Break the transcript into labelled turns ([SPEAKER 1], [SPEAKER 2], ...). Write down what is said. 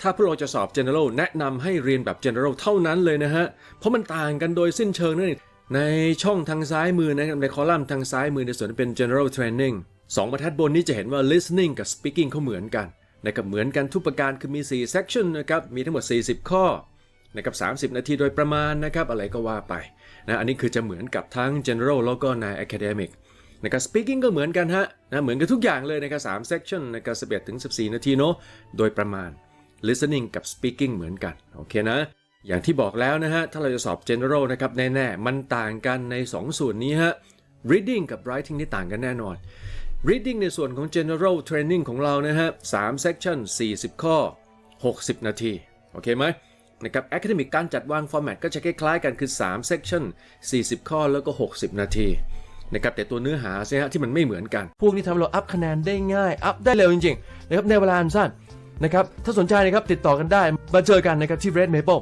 [SPEAKER 1] ถ้าพวกเราจะสอบ general แนะนำให้เรียนแบบ general เท่านั้นเลยนะฮะ เพราะมันต่างกันโดยสิ้นเชิงนั่นเองในช่องทางซ้ายมือนะครับในคอลัมน์ทางซ้ายมือในส่วนที่เป็น general training สองบรรทัดบนนี้จะเห็นว่า listening กับ speaking เขาเหมือนกันนะครับเหมือนกันทุกประการคือมี 4 section นะครับ มีทั้งหมด 40 ข้อนะครับ30 นาทีโดยประมาณนะครับ อะไรก็ว่าไปนะอันนี้คือจะเหมือนกับทั้ง general แล้วก็ใน academic นะครับ speaking ก็เหมือนกันฮะนะเหมือนกันทุกอย่างเลยนะครับ3 section นะครับ11ถึง14 นาทีเนาะโดยประมาณ listening กับ speaking เหมือนกัน โอเคนะ อย่างที่บอกแล้วนะฮะ ถ้าเราจะสอบ general นะครับ แน่ ๆ มันต่างกันใน 2 ส่วนนี้ฮะ reading กับ writing นี่ต่างกันแน่นอน reading ในส่วนของ general training ของเรานะฮะ3 section 40 ข้อ 60 นาที โอเคไหมนะครับ academic การจัดวาง format ก็จะคล้ายๆกันคือ 3 section 40 ข้อแล้วก็ 60 นาทีนะครับแต่ตัวเนื้อหาใช่ฮะที่มันไม่เหมือนกัน พวกนี้ทำให้เราอัพคะแนนได้ง่าย อัพได้เร็วจริงๆนะครับในเวลาอันสั้น นะครับถ้าสนใจนะครับติดต่อกันได้มาเจอกันนะครับที่ Red Maple